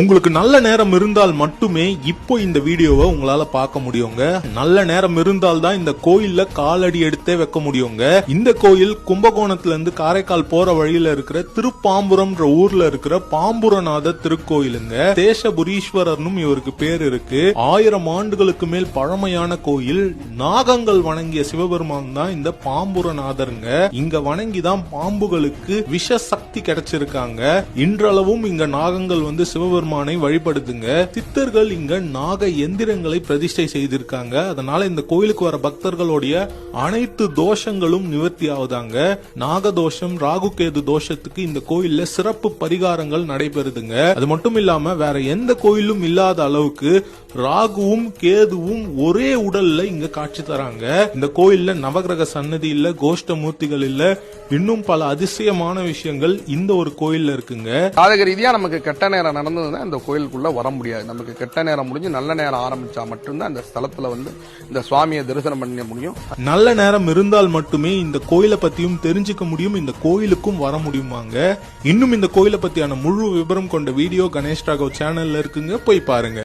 உங்களுக்கு நல்ல நேரம் இருந்தால் மட்டுமே இப்போ இந்த வீடியோவை உங்களால பார்க்க முடியுங்க. நல்ல நேரம் இருந்தால் தான் இந்த கோயில்ல காலடி எடுத்தே வைக்க முடியுங்க. இந்த கோயில் கும்பகோணத்துல இருந்து காரைக்கால் போற வழியில இருக்கிற திருப்பாம்புரம்ன்ற ஊர்ல இருக்கிற பாம்புரநாத திருக்கோயிலுங்க. தேசபுரீஸ்வரர்னும் இவருக்கு பேர் இருக்கு. ஆயிரம் ஆண்டுகளுக்கு மேல் பழமையான கோயில். நாகங்கள் வணங்கிய சிவபெருமான் தான் இந்த பாம்புரநாதருங்க. இங்க வணங்கிதான் பாம்புகளுக்கு விஷ சக்தி கிடைச்சிருக்காங்க. இன்றளவும் இங்க நாகங்கள் வந்து சிவபெருமானை வழிபடுதுங்க. சித்தர்கள் இங்க நாக எந்திரங்களை பிரதிஷ்டை செய்திருக்காங்க. அதனால இந்த கோயிலுக்கு வர பக்தர்களுடைய அனைத்து தோஷங்களும் நிவர்த்தி ஆகுதாங்க. நாக தோஷம் ராகுகேது தோஷத்துக்கு இந்த கோயில்ல சிறப்பு பரிகாரங்கள் நடைபெறுதுங்க. அது மட்டும் இல்லாம வேற எந்த கோயிலும் இல்லாத அளவுக்கு ராகுவும் கேதுவும் ஒரே உடல்ல இங்க காட்சி தராங்க. இந்த கோயில்ல நவகிரக சன்னதி இல்ல கோஷ்ட மூர்த்திகள் இல்ல. இன்னும் பல அதிசயமான விஷயங்கள் இந்த ஒரு கோயில்ல இருக்குங்க. ஜாதக ரீதியா நமக்கு கெட்ட நேரம் நடந்ததுன்னா இந்த கோயிலுக்குள்ள வர முடியாது. நமக்கு கெட்ட நேரம் முடிஞ்சு நல்ல நேரம் ஆரம்பிச்சா மட்டும்தான் இந்த ஸ்தலத்துல வந்து இந்த சுவாமியை தரிசனம் பண்ண முடியும். நல்ல நேரம் இருந்தால் மட்டுமே இந்த கோயிலை பத்தியும் தெரிஞ்சுக்க முடியும் இந்த கோயிலுக்கும் வர முடியுமாங்க. இன்னும் இந்த கோயிலை பத்தியான முழு விவரம் கொண்ட வீடியோ கணேஷ் ராகவ் சேனல்ல இருக்குங்க. போய் பாருங்க.